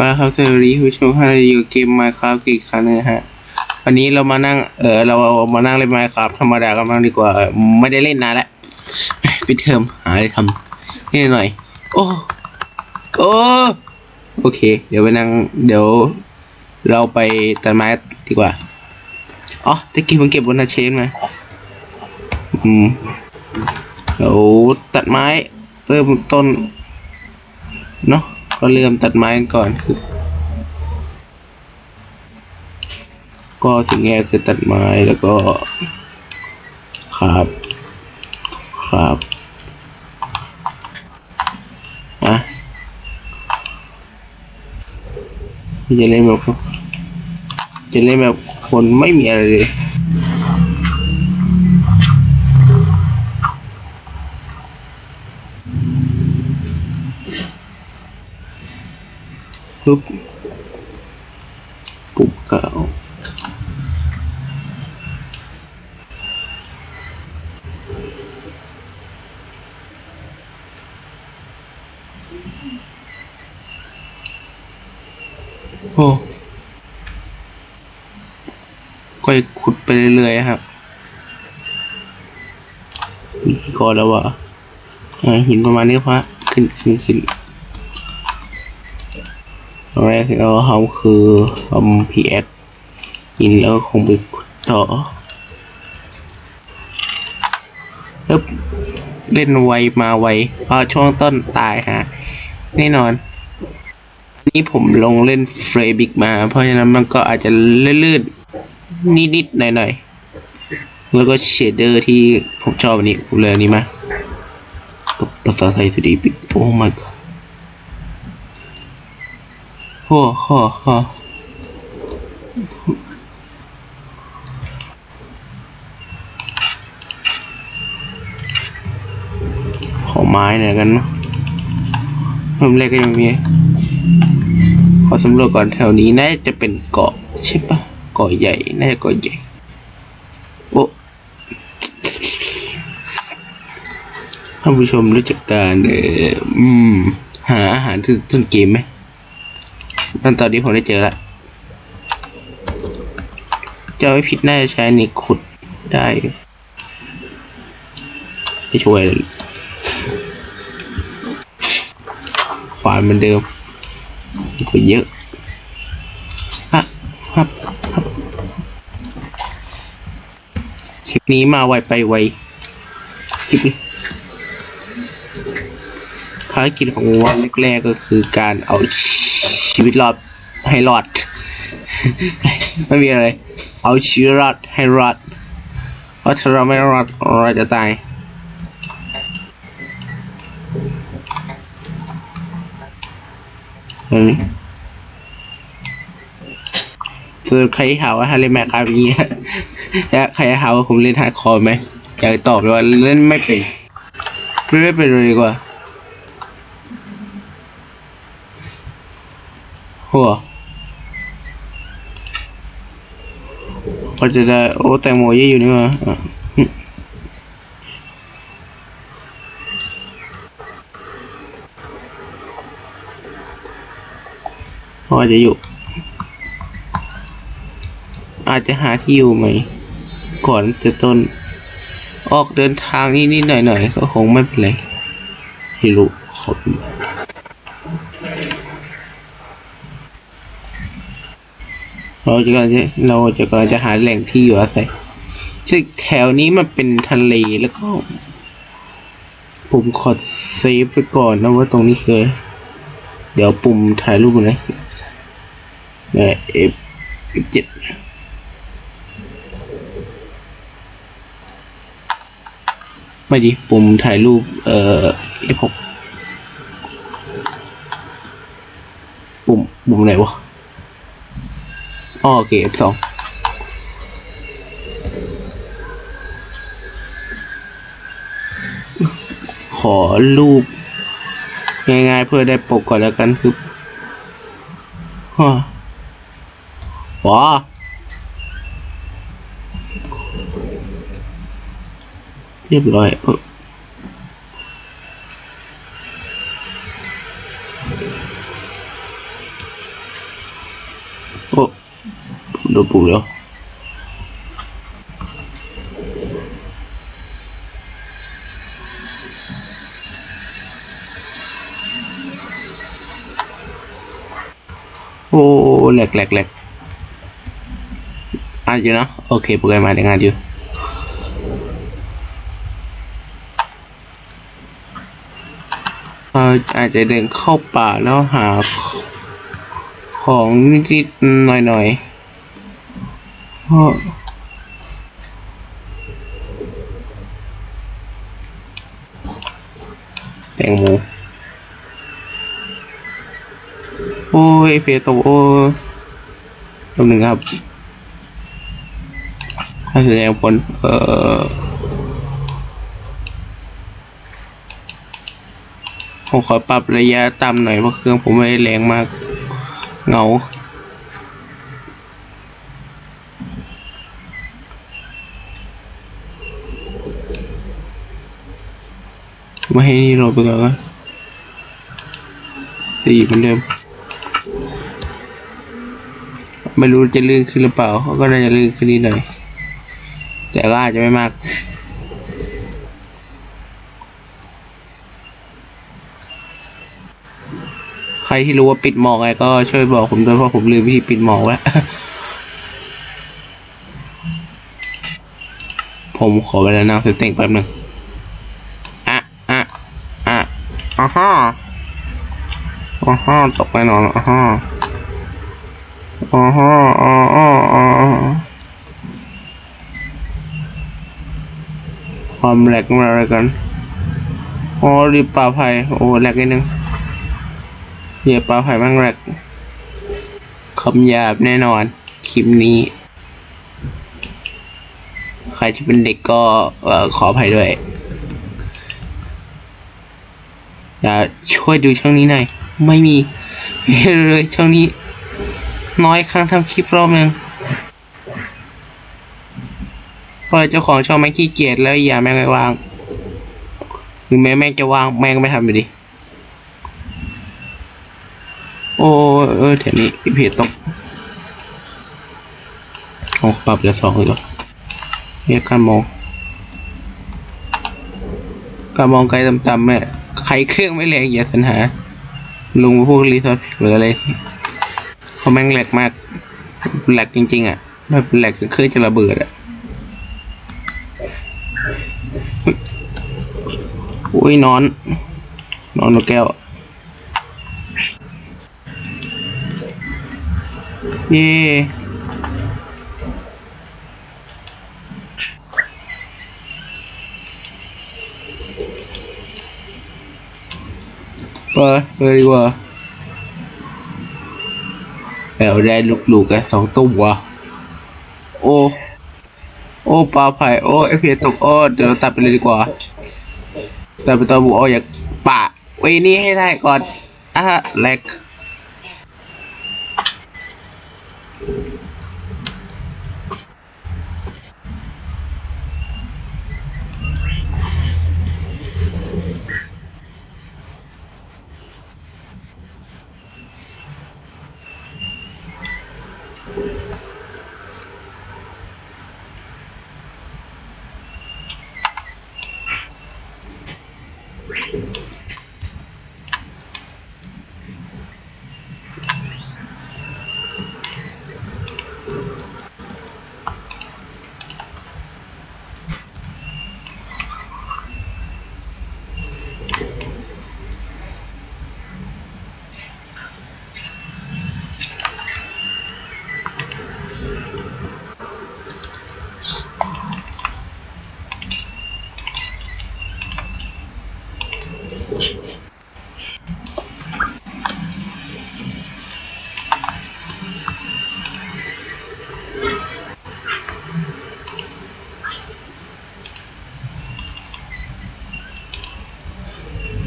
ว่าครับสวัสดีผู้ชมให้อยู่เกม Minecraft อีกครั้งนึงฮะวันนี้เรามานั่งเออเรามานั่งเล่น Minecraft ธรรมดากันบ้างดีกว่าไม่ได้เล่นนานแล้วปิดเทอมหาอะไรทำนี่หน่อย โอ้โอ้โอเค เดี๋ยวไปนั่งเดี๋ยว เราไปตัดไม้ดีกว่าอ๋อตะกี้ผมเก็บบนอาเชนมาอืมเดี๋ยวตัดไม้เริ่มต้นเนาะ ก็เริ่มตัดไม้กันก่อนคือก็สิ่งแรกคือตัดไม้แล้วก็ครับครับอะจะเล่นแบบจะเล่นแบบคนไม่มีอะไรเลย ปุ๊บปุ๊บเก่าโอ้ก็ขุดไปเรื่อยๆครับมีกี่กอนแล้ววะอ่าหินประมาณนี้พระขึ้นขึ้นขึ้นน แรกที่เราทำคือทำ PX หินแล้วคงไปต่อเอ๊บเล่นไวมาไวเพราะช่วงต้นตายฮะแน่นอน นี่ผมลงเล่นเฟรบิกมา เพราะฉะนั้นมันก็อาจจะลื่นๆนิดๆหน่อยๆ แล้วก็เชดเดอร์ที่ผมชอบอันนี้ผมเลยอันนี้มากับภาษาไทยสุดีปิกโอ้ my god ฮ่อฮ่ฮ่ขอไม้หน่อยกันเนะเริ่มแรกก็ยังมีขอสำรวจก่อนแถวนี้น่าจะเป็นเกาะใช่ปะเกาะใหญ่น่าจะเกาะใหญ่โอ้ท่านผู้ชมรู้จักการเอ่ออืมหาอาหารที่ต้นเกมไหม ตอนตอนนี้ผมได้เจอและจะไม่ผิดน่าจะใช้นี่ขุดได้ไม่ช่วยฝานเหมือนเดิมก็เยอะฮะฮับฮับคลิปนี้มาไวไปไวคลิปนี้ ภารกิจของวันแรกๆก็คือการเอาชีวิตรอดให้รอด ไม่มีอะไร เอาชีวิตรอดให้รอด เพราะถ้าเราไม่รอดเราจะตายอืมส่วนใครถามว่าถ้าเล่นแมคคาบีแล้วใครถามว่าผมเล่นฮาร์ดคอร์ไหมอยากตอบเลยว่าเล่นไม่เป็นเล่นไม่เป็นเลยดีกว่า หัวก็จะได้โอ้แตงโมเยอะอยู่นี่มาพอจะอยู่ อาจจะหาที่อยู่ไหม ก่อนจะต้น ออกเดินทางนิดๆหน่อยๆก็คงไม่เป็นไรไม่รู้ขอบคุณ เราจะกำลังจะเราจะกำลังจะหาแหล่งที่อยู่อาศัยซึ่งแถวนี้มันเป็นทะเลแล้วก็ ผมขอเซฟไปก่อนนะว่าตรงนี้เคือเดี๋ยวปุ่มถ่ายรูปนะเนี่ย F F7 ไม่ดีปุ่มถ่ายรูป เอ่อ F6 ปุ่ม ปุ่มไหนวะ อ๋อโอเค F2 ขอรูป ง่ายๆเพื่อได้ปกก่อนแล้วกันคือว้าว้าเรียบร้อย โดนปลุกแล้วโอ้แหลกแหลกแหลกอ่านอยู่นะโอเคโปรแกรมมาในงานอยู่เราอาจจะเดินเข้าป่าแล้วหาของนิดๆหน่อยๆ แตงโมโอ้ยเพโตโอ้ยแป๊บหนึ่งครับถ้าแสดงผลเอ่อผมขอปรับระยะต่ำหน่อยเพราะเครื่องผมไม่ได้แรงมาก เงา ไม่ให้นี่โหลดไปก่อนก็สี่เหมือนเดิม ไม่รู้จะลื่นขึ้นหรือเปล่า ก็น่าจะลื่นขึ้นนิดหน่อย แต่ก็อาจจะไม่มากใครที่รู้ว่าปิดหมอกไงก็ช่วยบอกผมด้วยเพราะผมลืมวิธีปิดหมอกแล้ว ผมขอเวลานั่งสเต็งแป๊บหนึ่งอะอะอะ อ่าฮะอ่าฮะตกแน่นอนอ่าฮะอ่าฮะอ่าอ่าอ่าอ่าความแหลกมาอะไรกันโอ๋อรีบป่าภัยโอ้แหลกนิดนึงเหยียบปลาไผ่บ้างแรกคำหยาบแน่นอน คลิปนี้ ใครที่เป็นเด็กก็ออขออภัยด้วย อย่าช่วยดูช่องนี้หน่อยไม่มีไม่มีเลยช่องนี้ น้อยครั้งทำคลิปรอบนึงเพราะเจ้าของช่องแม่งขี้เกียจแล้วอย่าแม่งไม่วางหรือแม้แม่งจะวางแม่งก็ไม่ทำอยู่ดี โอ้เออแถวนี้เพจต้องโอ้ปรับเหลือสองเลยเหรอเนี่ยการมอง การมองไกลต่ำๆแม่ ใครเครื่องไม่แรงอย่าสัญหา ลงพวกรีซอสหรืออะไรเขาะแม่งแหลกมากแหลกจริง ๆ อะแบบแหลกจนเครื่องจะระเบิดอะอุ๊ยอุ้ยนอน นอนนกแก้ว เย่ ไปไปดีกว่าแอลได้ลูกๆกันสองตัวโอ้ โอ้ปลาไผ่โอ้เอฟเตกโอ้เดี๋ยวเราตัดไปเลยดีกว่าตัดไปตัวบุโอ้อยากปะไว้นี่ให้ได้ก่อนอะแลก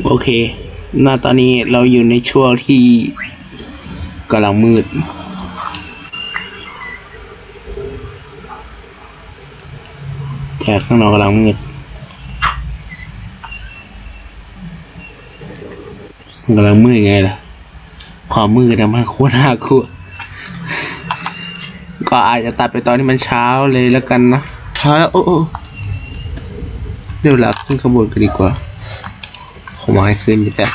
โอเคณตอนนี้เราอยู่ในช่วงที่กำลังมืดแจกข้างนอกกำลังมืดกำลังมืดไงล่ะ ความมืดนะมันโคตรน่ากลัวก็อาจจะตัดไปตอนที่มันเช้าเลยแล้วกันนะเช้าแล้ว โอ้โอ้เดี๋ยวหลักขึ้นขบวนกันดีกว่า ขอมาให้ขึ้นจ๊ะ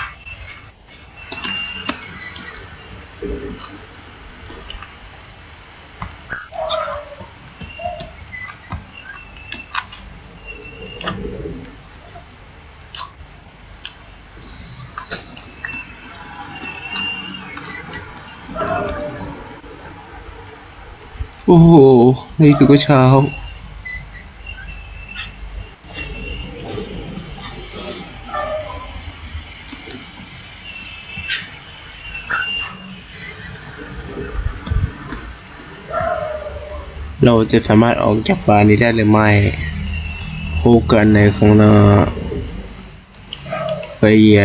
โอ้โหนี่คือก็เช้า เราจะสามารถออกจากบ้านนี้ได้หรือไม่โฮกันในของนาไปเหี้ย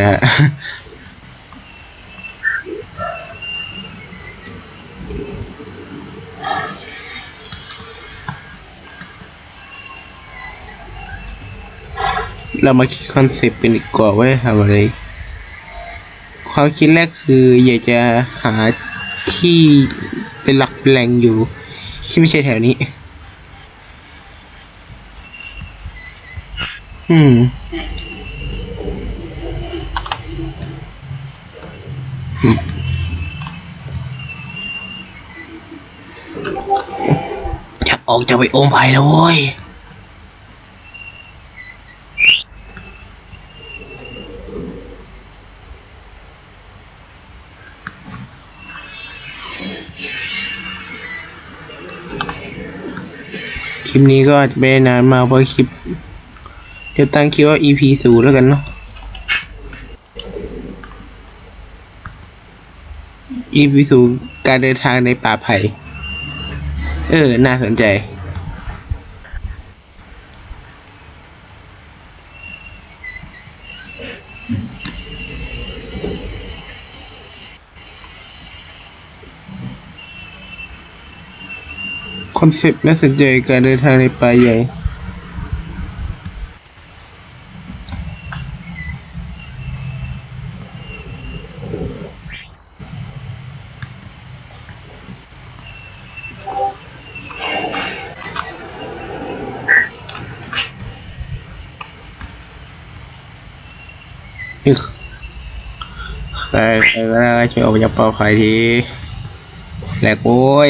เรามาคิดคอนเซปต์เป็นดีกว่าว่าทำอะไร ความคิดแรกคืออยากจะหาที่เป็นหลักแหล่งอยู่ ที่ไม่ใช่แถวนี้ อืม จะออกจะไปโอมไผ่แล้วเว้ย ลิปนี้ก็อาจจะไม่นานมาเพราะคลิป เดี๋ยวตั้งคิดว่า EP ศูนย์แล้วกันเนาะ EP ศูนย์การเดินทางในป่าไผ่ เออ น่าสนใจ คอนเซปต์น่าสนใจการเดินทางในป่าใหญ่ ใครใครก็ได้ช่วยออกจากป่าไผ่ทีแหลกโว้ย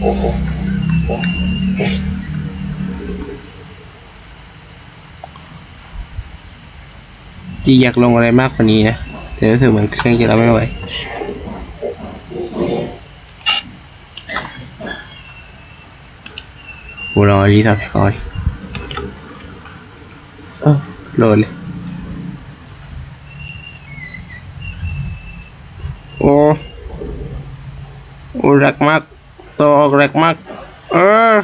จีอยากลงอะไรมากกว่านี้นะแต่รู้สึกเหมือนเครื่องจะรับไม่ไหวกูรอรีสับก่อนเออโหลดเลยโอ้โอ้รักมาก ตัวออ